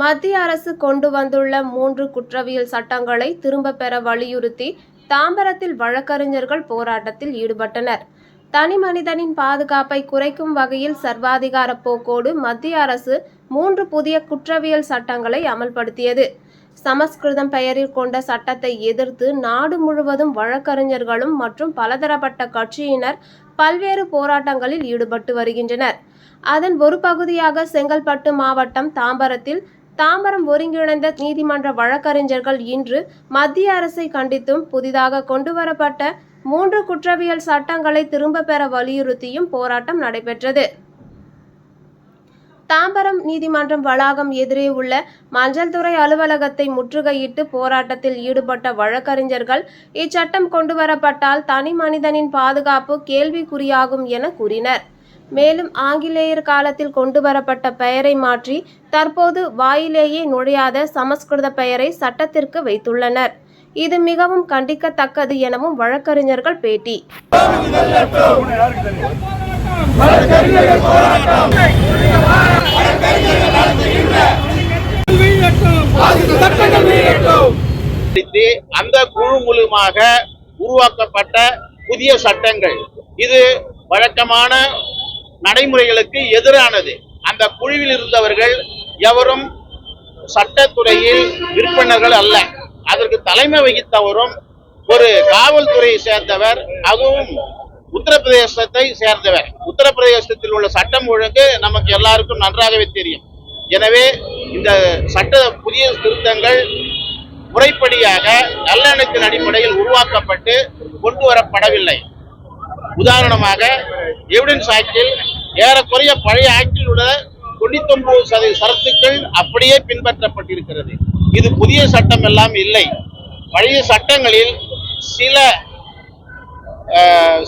மத்திய அரசு கொண்டு வந்துள்ள மூன்று குற்றவியல் சட்டங்களை திரும்பப் பெற வலியுறுத்தி தாம்பரத்தில் வழக்கறிஞர்கள் போராட்டத்தில் ஈடுபட்டனர். தனி மனிதனின் பாதுகாப்பை குறைக்கும் வகையில் சர்வாதிகார போக்கோடு மத்திய அரசு மூன்று புதிய குற்றவியல் சட்டங்களை அமல்படுத்தியது. சமஸ்கிருதம் பெயரில் கொண்ட சட்டத்தை எதிர்த்து நாடு முழுவதும் வழக்கறிஞர்களும் மற்றும் பலதரப்பட்ட கட்சியினர் பல்வேறு போராட்டங்களில் ஈடுபட்டு வருகின்றனர். அதன் ஒரு பகுதியாக செங்கல்பட்டு மாவட்டம் தாம்பரத்தில் தாம்பரம் ஒருங்கிணைந்த நீதிமன்ற வழக்கறிஞர்கள் இன்று மத்திய அரசை கண்டித்தும் புதிதாக கொண்டுவரப்பட்ட மூன்று குற்றவியல் சட்டங்களை திரும்ப பெற வலியுறுத்தியும் போராட்டம் நடைபெற்றது. தாம்பரம் நீதிமன்றம் வளாகம் எதிரே உள்ள மஞ்சள் துறை அலுவலகத்தை முற்றுகையிட்டு போராட்டத்தில் ஈடுபட்ட வழக்கறிஞர்கள் இச்சட்டம் கொண்டுவரப்பட்டால் தனி மனிதனின் பாதுகாப்பு கேள்விக்குறியாகும் என கூறினர். மேலும் ஆங்கிலேயர் காலத்தில் கொண்டு வரப்பட்ட பெயரை மாற்றி தற்போது வாயிலேயே நுழையாத சமஸ்கிருத பெயரை சட்டத்திற்கு வைத்துள்ளனர். இது மிகவும் கண்டிக்கத்தக்கது எனவும் வழக்கறிஞர்கள் பேட்டி. அந்த குழு மூலமாக உருவாக்கப்பட்ட புதிய சட்டங்கள். இது வழக்கமான நடைமுறைகளுக்கு எதிரானது. அந்த குழுவில் இருந்தவர்கள் எவரும் சட்டத்துறையில் விற்பனர்கள் அல்ல. அதற்கு தலைமை வகித்தவரும் ஒரு காவல்துறையை சேர்ந்தவர் அதுவும் உத்தரப்பிரதேசத்தை சேர்ந்தவர். உத்தரப்பிரதேசத்தில் உள்ள சட்டம் ஒழுங்கு நமக்கு எல்லாருக்கும் நன்றாகவே தெரியும். எனவே இந்த சட்ட புதிய திருத்தங்கள் முறைப்படியாக நல்லெண்ணத்தின் அடிப்படையில் உருவாக்கப்பட்டு கொண்டு வரப்படவில்லை. உதாரணமாக எவிடன்ஸ் ஆக்டில் ஏறக்குறைய பழைய ஆக்டில் உள்ள தொண்ணூத்தி ஒன்பது சதவீத சரத்துக்கள் அப்படியே பின்பற்றப்பட்டிருக்கிறது. இது புதிய சட்டம் எல்லாம் இல்லை. பழைய சட்டங்களில் சில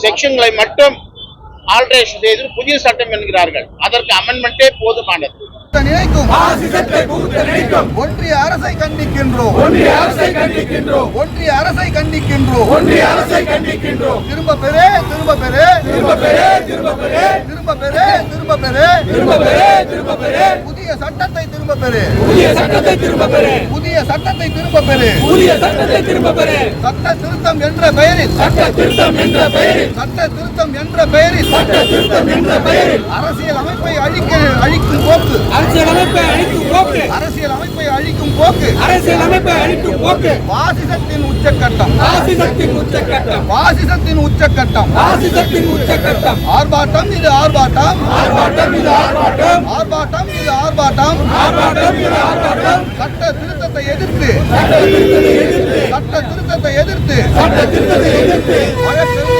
செக்ஷன்களை மட்டும் ஆல்ட்ரேஷன் செய்து புதிய சட்டம் என்கிறார்கள். அதற்கு அமெண்ட்மெண்டே போதுமானது. நினைக்கும். ஒன்றிய அரசை கண்டிக்கின்றோம். ஒன்றிய அரசை கண்டிக்கின்றோம். ஒன்றிய அரசை கண்டிக்கின்றோம். ஒன்றிய அரசை கண்டிக்கின்றோம். திரும்ப பெறு திரும்ப பெறு. திரும்ப பெறு திரும்ப பெறு. திரும்ப பெறு திரும்ப பெறு. திரும்ப பெறு திரும்ப பெறு. புதிய சட்டத்தை திரும்ப பெறு. புதிய சட்டத்தை திரும்ப பெறு. புதிய சட்டத்தை திரும்ப பெறு. புதிய சட்டத்தை திரும்ப பெறு. சட்ட திருத்தம் என்ற பெயரில். சட்ட திருத்தம் என்ற பெயரில். சட்ட திருத்தம் என்ற பெயரில். சட்ட திருத்தம் என்ற பெயரில். அரசியல் அமைப்பை அழிக்க அழிக்கும் போக்கு. அரசியல் அமைப்பை அழிக்கும் போக்கு. அரசியல் அமைப்பை அழிக்கும் போக்கு. அரசியல் அமைப்பை அழிக்கும் போக்கு. வாசிசத்தின் உச்சக்கட்டம். வாசிசத்தின் உச்சக்கட்டம். வாசிசத்தின் உச்சக்கட்டம். வாசிசத்தின் உச்சக்கட்டம். ஆர்ப்பாட்டம் இது ஆர்ப்பாட்டம். ஆர்ப்பாட்டம் இது ஆர்ப்பாட்டம். ஆர்ப்பாட்டம் இது ஆர்ப்பாட்டம். ஆர்ப்பாட்டம் இது ஆர்ப்பாட்டம். சட்ட திருத்தத்தை எதிர்த்து. சட்ட திருத்தத்தை எதிர்த்து. சட்ட திருத்தத்தை எதிர்த்து. சட்ட திருத்தத்தை எதிர்த்து. வழக்கு